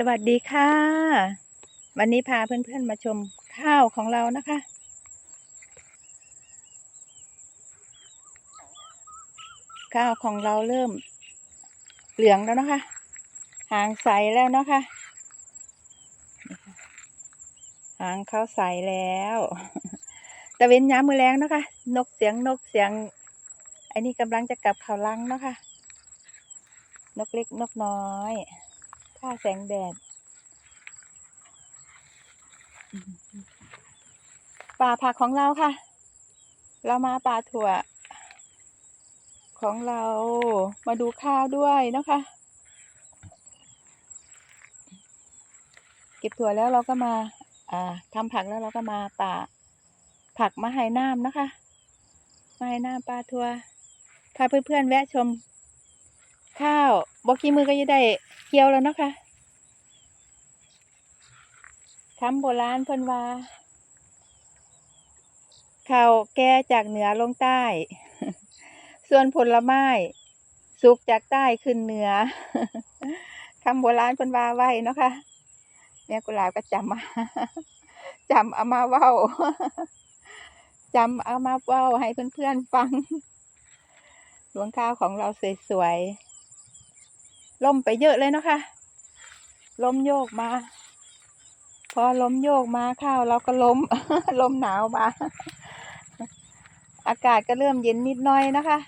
สวัสดีค่ะ วันนี้พาเพื่อนๆมาชมข้าวของเรานะคะ ข้าวของเราเริ่มเหลืองแล้วนะคะ หางใสแล้วนะคะ หางเขาใสแล้วตะเว้นย้ำมือแรงนะคะ นกเสียงนกเสียงไอ้นี่กำลังจะกลับเขาลังนะคะ นกเล็กนกน้อย ผ้าแสงแดด ป่าผักของเราค่ะ เรามาป่าถั่ว ของเรามาดูข้าวด้วยนะคะ เก็บถั่วแล้วเราก็มาอ่าทำผักแล้วเราก็มาป่าผักมาให้น้ำนะคะมาให้น้ำปลาถั่วพาเพื่อนๆแวะชมข้าว บอกกี่มือก็จะได้เกี่ยวแล้วเนาะคะคำโบราณเพิ่นว่าข้าวแก่จากเหนือลงใต้ ส่วนผลไม้สุกจากใต้ขึ้นเหนือคำโบราณเพิ่นว่าไว้เนาะค่ะแม่ยกุหลาบก็จำมาจำเอามาเว้าจำเอามาเว้าให้เพื่อนๆฟังหลวงข้าวของเราสวยๆ ล่มไปเยอะเลยเนาะค่ะล้มโยกมา พอล้มโยกมาข้าวเราก็ล้มลมหนาวมา อากาศก็เริ่มเย็นนิดหน่อยนะคะ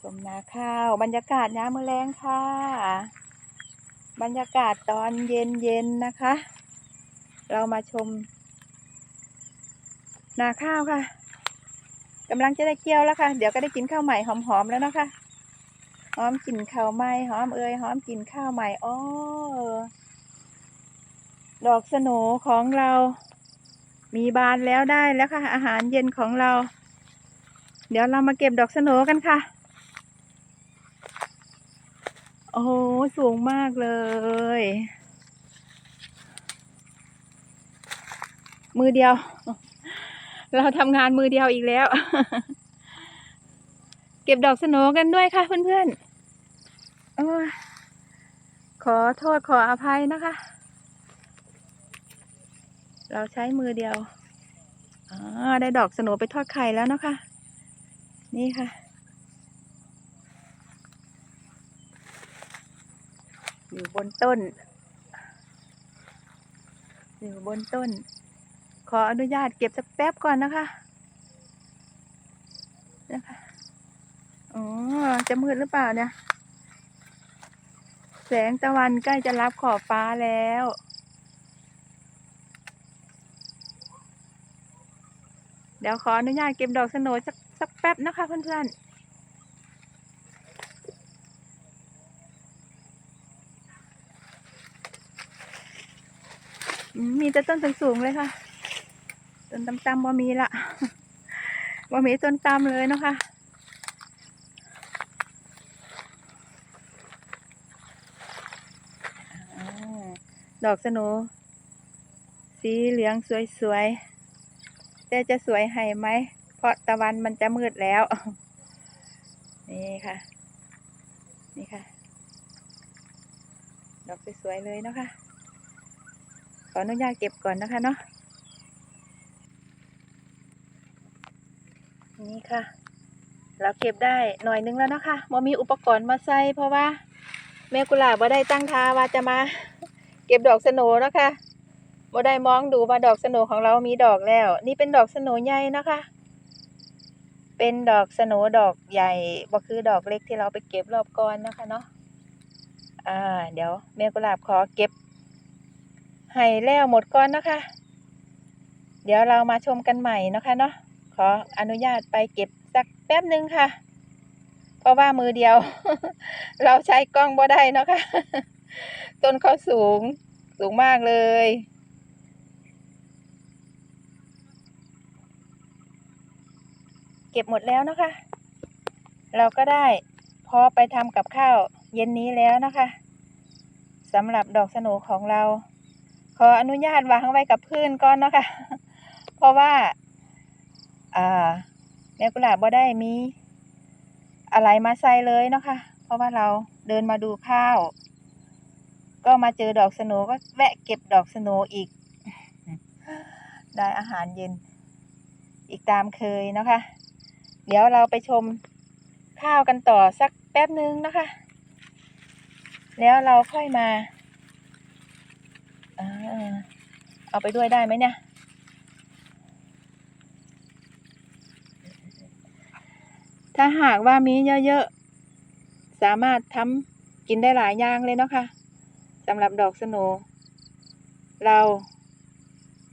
ชมนาข้าวบรรยากาศยามมื้อแรงค่ะ บรรยากาศตอนเย็นๆนะคะ เรามาชม นาข้าวค่ะ กำลังจะได้เกี่ยวแล้วค่ะ เดี๋ยวก็ได้กินข้าวใหม่หอมๆแล้วนะคะหอมกลิ่นข้าวใหม่หอมเอ่ยหอมกลิ่นข้าวใหม่อ้อดอกสโหนของเรา มีบานแล้วได้แล้วค่ะ อาหารเย็นของเรา เดี๋ยวเรามาเก็บดอกสโหนกันค่ะ โอ้โหสูงมากเลย มือเดียว เราทำงานมือเดียวอีกแล้ว เก็บดอกสโนกันด้วยค่ะเพื่อนๆขอโทษขออภัยนะคะ เราใช้มือเดียวอ๋อได้ดอกสโนไปทอดไข่แล้วนะคะ นี่ค่ะอยู่บนต้น อยู่บนต้น ขออนุญาตเก็บสักแป๊บก่อนนะคะ นะคะ อ๋อ จะมืดหรือเปล่าเนี่ย แสงตะวันใกล้จะรับขอบฟ้าแล้วเดี๋ยวขออนุญาตเก็บดอกสโนสักสักแป๊บนะคะเพื่อนๆมมีแต่ต้นสูงๆเลยค่ะ ต้นต่ำๆว่มีละว่มีต้นตำเลยเนาะคะอ่าดอกสโหนสีเหลืองสวยๆ แต่จะสวยให้ไหม เพราะตะวันมันจะมืดแล้ว นี่ค่ะ นี่ค่ะ ดอกสวยๆเลยเนาะคะขออนุญาตเก็บก่อนนะคะเนาะ นี่ค่ะ เราเก็บได้หน่อยนึงแล้วนะคะ่มีอุปกรณ์มาใส่เพราะว่าแม่กุหลาบบ่ได้ตั้งทาว่าจะมา เก็บดอกสโนนะคะบ่ได้มองดูว่าดอกสโนของเรามีดอกแล้ว นี่เป็นดอกสโนใหญ่นะคะ เป็นดอกสโนดอกใหญ่บ่คือดอกเล็กที่เราไปเก็บรอบก่อนนะคะเนาะอ่าเดี๋ยวแม่กุหลาบขอเก็บให้แล้วหมดก่อนนะคะ เดี๋ยวเรามาชมกันใหม่นะคะเนาะ ขออนุญาตไปเก็บสักแป๊บหนึ่งค่ะ เพราะว่ามือเดียว เราใช้กล้องบ่ได้เนาะค่ะ ต้นเขาสูง สูงมากเลยเก็บหมดแล้วนะคะ เราก็ได้พอไปทำกับข้าวเย็นนี้แล้วนะคะสำหรับดอกสโหนของเรา ขออนุญาตวางไว้กับพื้นก่อนนะคะ เพราะว่า อ่าแม่กุหลาบบ่ได้มีอะไรมาใส่เลยเนาะค่ะ เพราะว่าเราเดินมาดูข้าว ก็มาเจอดอกสโนก็แวะเก็บดอกสโนอีก ได้อาหารเย็น อีกตามเคยนะคะ เดี๋ยวเราไปชมข้าวกันต่อสักแป๊บนึงนะคะ แล้วเราค่อยมา เอาไปด้วยได้ไหมเนี่ย ถ้าหากว่ามีเยอะๆ สามารถทำกินได้หลายอย่างเลยเนาะคะสำหรับดอกสโนเรา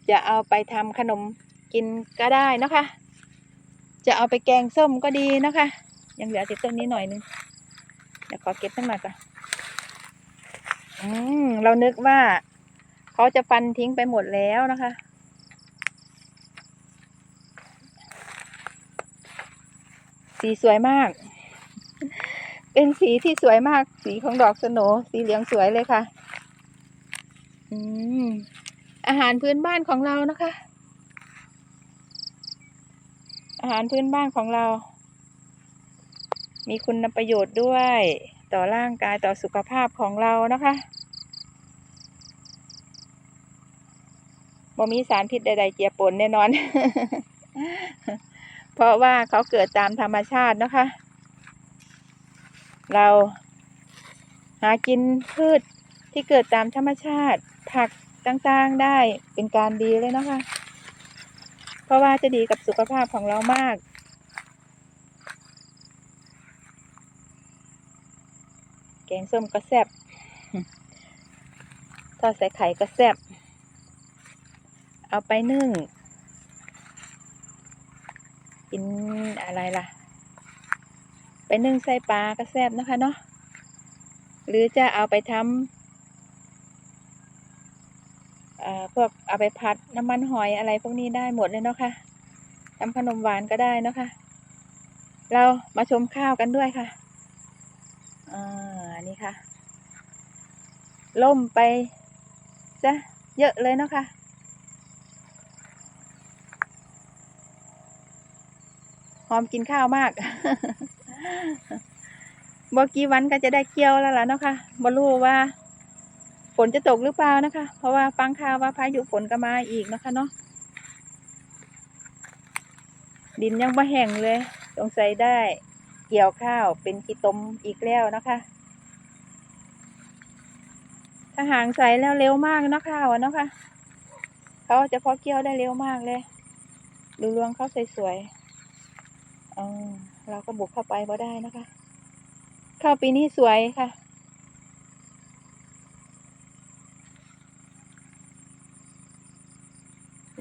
จะเอาไปทำขนมกินก็ได้เนาะคะจะเอาไปแกงส้มก็ดีเนาะคะ ยังเหลือติดต้นนี้หน่อยนึง เดี๋ยวขอเก็บตั้งหน่อยก่อนอืมเรานึกว่า เขาจะฟันทิ้งไปหมดแล้วนะคะ สีสวยมาก เป็นสีที่สวยมาก สีของดอกสโหนสีเหลืองสวยเลยค่ะ อืม อาหารพื้นบ้านของเรานะคะ อาหารพื้นบ้านของเรา มีคุณประโยชน์ด้วย ต่อร่างกายต่อสุขภาพของเรานะคะบ่มีสารพิษใดๆเจียปนแน่นอน เพราะว่าเขาเกิดตามธรรมชาตินะคะ เราหากินพืชที่เกิดตามธรรมชาติ ผักต่างๆได้เป็นการดีเลยนะคะ เพราะว่าจะดีกับสุขภาพของเรามากแกงส้มก็แซ่บทอดใส่ไข่ก็แซ่บเอาไปนึ่ง กินอะไรล่ะ ไปนึ่งใส่ปลาก็แซ่บนะคะเนาะหรือจะเอาไปทำเอ่อพวกเอาไปผัดน้ำมันหอยอะไรพวกนี้ได้หมดเลยเนาะค่ะทำขนมหวานก็ได้เนาะค่ะ เรามาชมข้าวกันด้วยค่ะอ่านี่ค่ะ ล่มไปซะเยอะเลยเนาะค่ะ อมกินข้าวมากบกี่วันก็จะได้เกี่ยวแล้วล่ะเนาะค่ะบ่รู้ว่า ฝนจะตกหรือเปล่านะคะ เพราะว่าฟังข่าวว่าพายุฝนก็มาอีกนะคะเนาะ ดินยังบ่แห้งเลยสงสัยได้เกี่ยวข้าวเป็นกีตมอีกแล้วนะคะถ้าหางใสแล้วเร็วมากเนาะข้าวอะเนาะค่ะ เขาจะพาะเกี่ยวได้เร็วมากเลย ดูรวงเขาสวยๆ เออเราก็บุกเข้าไปบ่ได้นะคะ ข้าวปีนี้สวยค่ะ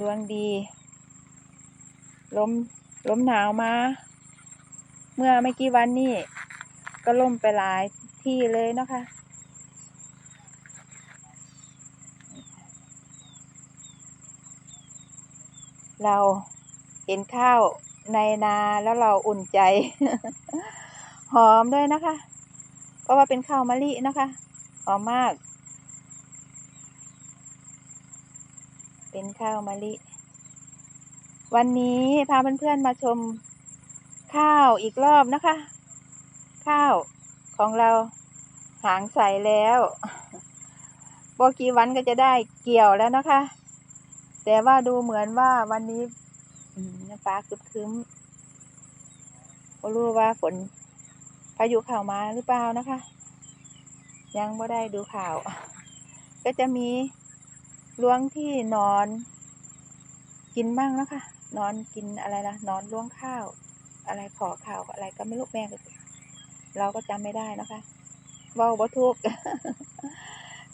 รวงดีลมลมหนาวมา เมื่อไม่กี่วันนี่ก็ล่มไปหลายที่เลยนะคะ เราเห็นข้าว ในนาแล้วเราอุ่นใจ หอมด้วยนะคะ เพราะว่าเป็นข้าวมะลินะคะ หอมมาก เป็นข้าวมะลิ วันนี้พาเพื่อนๆมาชมข้าวอีกรอบนะคะ ข้าวของเราหางใสแล้วบกี่วันก็จะได้เกี่ยวแล้วนะคะ แต่ว่าดูเหมือนว่าวันนี้ อืมฟ้าครึ้มๆไม่รู้ว่าฝนพายุเข้ามาหรือเปล่านะคะ ยังไม่ได้ดูข่าว ก็จะมีลวงที่นอน กินบ้างนะคะนอนกินอะไรล่ะนอนล่วงข้าว อะไรขอข่าวอะไรก็ไม่รู้แม่ก็เราก็จำไม่ได้นะคะเว้าบ่ถูก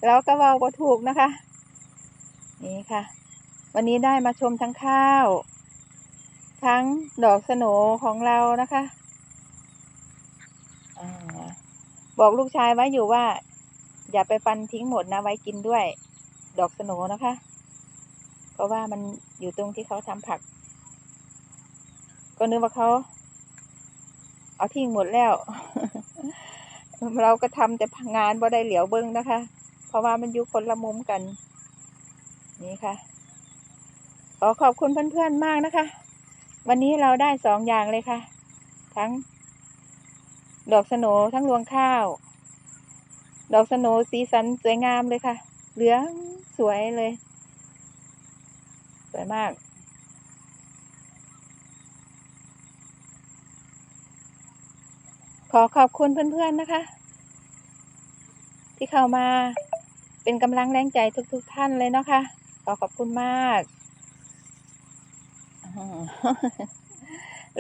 เราก็เว้าบ่ถูกนะคะ นี่ค่ะ วันนี้ได้มาชมทั้งข้าว ทั้งดอกสโนของเรานะคะอบอกลูกชายไว้อยู่ว่า อย่าไปฟันทิ้งหมดนะไว้กินด้วย ดอกสโนนะคะ เพราะว่ามันอยู่ตรงที่เขาทำผัก ก็นึกว่าเขาเอาทิ้งหมดแล้ว เราก็ทำแต่งานบ่ได้เหลียวเบิ้งนะคะ เพราะว่ามันอยู่คนละมุมกัน นี่ค่ะขอขอบคุณเพื่อนๆมากนะคะ วันนี้เราได้สองอย่างเลยค่ะ ทั้ง ดอกสโนทั้งรวงข้าว ดอกสโนสีสันสวยงามเลยค่ะ เหลืองสวยเลย สวยมาก ขอขอบคุณเพื่อนๆนะคะ ที่เข้ามาเป็นกำลังแรงใจทุกๆท่านเลยเนาะคะขอขอบคุณมาก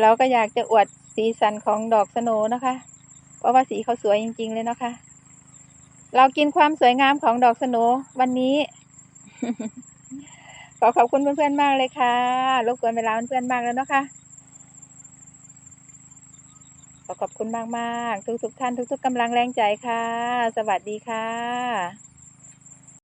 เราก็อยากจะอวดสีสันของดอกสโนนะคะ เพราะว่าสีเขาสวยจริง ๆ เลยนะคะ เรากินความสวยงามของดอกสโนวันนี้ ขอขอบคุณเพื่อนๆมากเลยค่ะรบกวนเวลาเพื่อนๆมากแล้วนะคะ ขอขอบคุณมากๆ ทุกๆท่านทุก ๆกำลังแรงใจค่ะ สวัสดีค่ะ